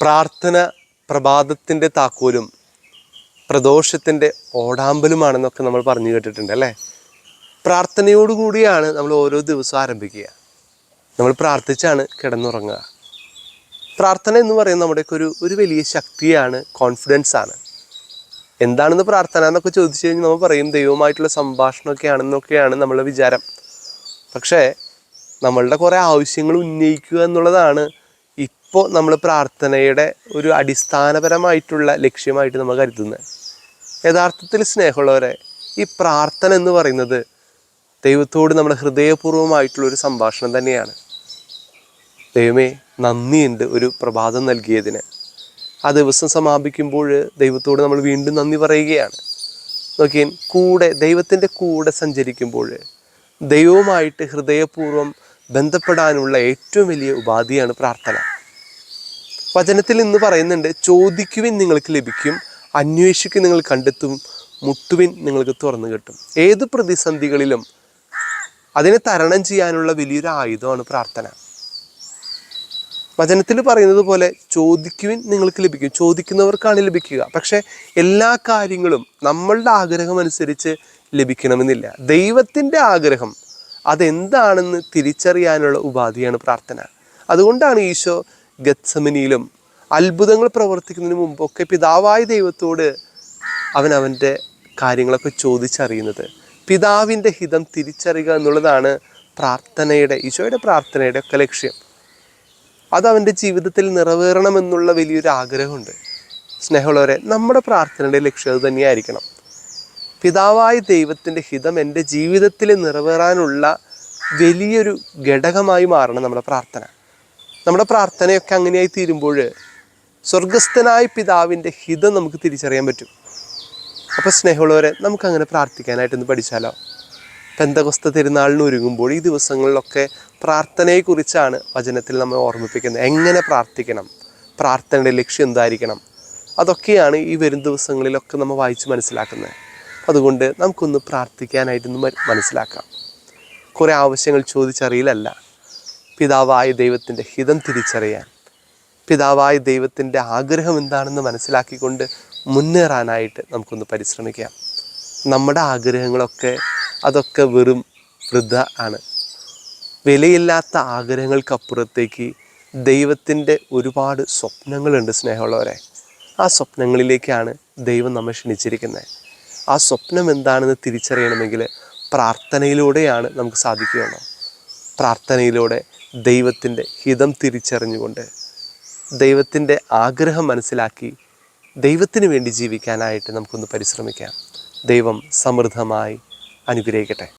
പ്രാർത്ഥന പ്രഭാതത്തിന്റെ താക്കോലും പ്രദോഷത്തിന്റെ ഓടാമ്പലുമാണെന്നൊക്കെ നമ്മൾ പറഞ്ഞു കേട്ടിട്ടുണ്ട് അല്ലേ? പ്രാർത്ഥനയോടുകൂടിയാണ് നമ്മൾ ഓരോ ദിവസവും ആരംഭിക്കുക. നമ്മൾ പ്രാർത്ഥിച്ചാണ് കിടന്നുറങ്ങുക. പ്രാർത്ഥന എന്ന് പറയുന്നത് നമ്മുടെയൊക്കെ ഒരു ഒരു വലിയ ശക്തിയാണ് കോൺഫിഡൻസ് ആണ്. എന്താണെന്ന് പ്രാർത്ഥന എന്നൊക്കെ ചോദിച്ചു കഴിഞ്ഞാൽ നമ്മൾ പറയും ദൈവമായിട്ടുള്ള സംഭാഷണമൊക്കെ ആണെന്നൊക്കെയാണ് നമ്മളുടെ വിചാരം. പക്ഷേ നമ്മളുടെ കുറേ ആവശ്യങ്ങൾ ഉന്നയിക്കുക എന്നുള്ളതാണ് ഇപ്പോൾ നമ്മൾ പ്രാർത്ഥനയുടെ ഒരു അടിസ്ഥാനപരമായിട്ടുള്ള ലക്ഷ്യമായിട്ട് നമ്മൾ കരുതുന്നത്. യഥാർത്ഥത്തിൽ സ്നേഹമുള്ളവരെ ഈ പ്രാർത്ഥന എന്ന് പറയുന്നത് ദൈവത്തോട് നമ്മുടെ ഹൃദയപൂർവമായിട്ടുള്ള ഒരു സംഭാഷണം തന്നെയാണ്. ദൈവമേ നന്ദിയുണ്ട് ഒരു പ്രഭാതം നൽകിയതിന്. ആ ദിവസം സമാപിക്കുമ്പോൾ ദൈവത്തോട് നമ്മൾ വീണ്ടും നന്ദി പറയുകയാണ്. നോക്കിയേ കൂടെ ദൈവത്തിന്റെ കൂടെ സഞ്ചരിക്കുമ്പോൾ ദൈവവുമായിട്ട് ഹൃദയപൂർവം ബന്ധപ്പെടാനുള്ള ഏറ്റവും വലിയ ഉപാധിയാണ് പ്രാർത്ഥന. വചനത്തിൽ ഇന്ന് പറയുന്നുണ്ട് ചോദിക്കുവിൻ നിങ്ങൾക്ക് ലഭിക്കും അന്വേഷിക്കുവിൻ നിങ്ങൾ കണ്ടെത്തും മുട്ടുവിൻ നിങ്ങൾക്ക് തുറന്നു കിട്ടും. ഏത് പ്രതിസന്ധികളിലും അതിനെ തരണം ചെയ്യാനുള്ള വലിയൊരു ആയുധമാണ് പ്രാർത്ഥന. വചനത്തിൽ പറയുന്നത് പോലെ ചോദിക്കുവിൻ നിങ്ങൾക്ക് ലഭിക്കും. ചോദിക്കുന്നവർക്കാണ് ലഭിക്കുക. പക്ഷേ എല്ലാ കാര്യങ്ങളും നമ്മളുടെ ആഗ്രഹം അനുസരിച്ച് ലഭിക്കണമെന്നില്ല. ദൈവത്തിന്റെ ആഗ്രഹം അതെന്താണെന്ന് തിരിച്ചറിയാനുള്ള ഉപാധിയാണ് പ്രാർത്ഥന. അതുകൊണ്ടാണ് ഈശോ ഗത്സമനിയിലും അത്ഭുതങ്ങൾ പ്രവർത്തിക്കുന്നതിന് മുമ്പൊക്കെ പിതാവായ ദൈവത്തോട് അവൻ അവന്റെ കാര്യങ്ങളൊക്കെ ചോദിച്ചറിയുന്നത്. പിതാവിന്റെ ഹിതം തിരിച്ചറിയുക എന്നുള്ളതാണ് പ്രാർത്ഥനയുടെ ഈശോയുടെ പ്രാർത്ഥനയുടെ ഒക്കെ ലക്ഷ്യം. അത് അവന്റെ ജീവിതത്തിൽ നിറവേറണമെന്നുള്ള വലിയൊരു ആഗ്രഹമുണ്ട്. സ്നേഹമുള്ളവരെ നമ്മുടെ പ്രാർത്ഥനയുടെ ലക്ഷ്യം അത് തന്നെയായിരിക്കണം. പിതാവായ ദൈവത്തിന്റെ ഹിതം എന്റെ ജീവിതത്തിൽ നിറവേറാനുള്ള വലിയൊരു ഘടകമായി മാറണം നമ്മുടെ പ്രാർത്ഥന. നമ്മുടെ പ്രാർത്ഥനയൊക്കെ അങ്ങനെയായി തീരുമ്പോൾ സ്വർഗസ്ഥനായ പിതാവിന്റെ ഹിതം നമുക്ക് തിരിച്ചറിയാൻ പറ്റും. അപ്പോൾ സ്നേഹമുള്ളവരെ നമുക്കങ്ങനെ പ്രാർത്ഥിക്കാനായിട്ടൊന്ന് പഠിച്ചാലോ? പെന്തകുസ്ത തിരുനാളിന് ഒരുങ്ങുമ്പോൾ ഈ ദിവസങ്ങളിലൊക്കെ പ്രാർത്ഥനയെക്കുറിച്ചാണ് വചനത്തിൽ നമ്മെ ഓർമ്മിപ്പിക്കുന്നത്. എങ്ങനെ പ്രാർത്ഥിക്കണം? പ്രാർത്ഥനയുടെ ലക്ഷ്യം എന്തായിരിക്കണം? അതൊക്കെയാണ് ഈ വരും ദിവസങ്ങളിലൊക്കെ നമ്മൾ വായിച്ച് മനസ്സിലാക്കുന്നത്. അതുകൊണ്ട് നമുക്കൊന്ന് പ്രാർത്ഥിക്കാനായിട്ടൊന്ന് മനസ്സിലാക്കാം. കുറേ ആവശ്യങ്ങൾ ചോദിച്ചറിയിലല്ല. പിതാവായ ദൈവത്തിന്റെ ഹിതം തിരിച്ചറിയാൻ പിതാവായ ദൈവത്തിന്റെ ആഗ്രഹം എന്താണെന്ന് മനസ്സിലാക്കിക്കൊണ്ട് മുന്നേറാനായിട്ട് നമുക്കൊന്ന് പരിശ്രമിക്കാം. നമ്മുടെ ആഗ്രഹങ്ങളൊക്കെ അതൊക്കെ വെറും വൃദ്ധ ആണ്. വിലയില്ലാത്ത ആഗ്രഹങ്ങൾക്കപ്പുറത്തേക്ക് ദൈവത്തിന്റെ ഒരുപാട് സ്വപ്നങ്ങളുണ്ട് സ്നേഹമുള്ളവരെ. ആ സ്വപ്നങ്ങളിലേക്കാണ് ദൈവം നമ്മെ ക്ഷണിച്ചിരിക്കുന്നത്. ആ സ്വപ്നം എന്താണെന്ന് തിരിച്ചറിയണമെങ്കിൽ പ്രാർത്ഥനയിലൂടെയാണ് നമുക്ക് സാധിക്കുകയുള്ളൂ. പ്രാർത്ഥനയിലൂടെ ദൈവത്തിന്റെ ഹിതം തിരിച്ചറിഞ്ഞുകൊണ്ട് ദൈവത്തിന്റെ ആഗ്രഹം മനസ്സിലാക്കി ദൈവത്തിന് വേണ്ടി ജീവിക്കാനായിട്ട് നമുക്കൊന്ന് പരിശ്രമിക്കാം. ദൈവം സമൃദ്ധമായി അനുഗ്രഹിക്കട്ടെ.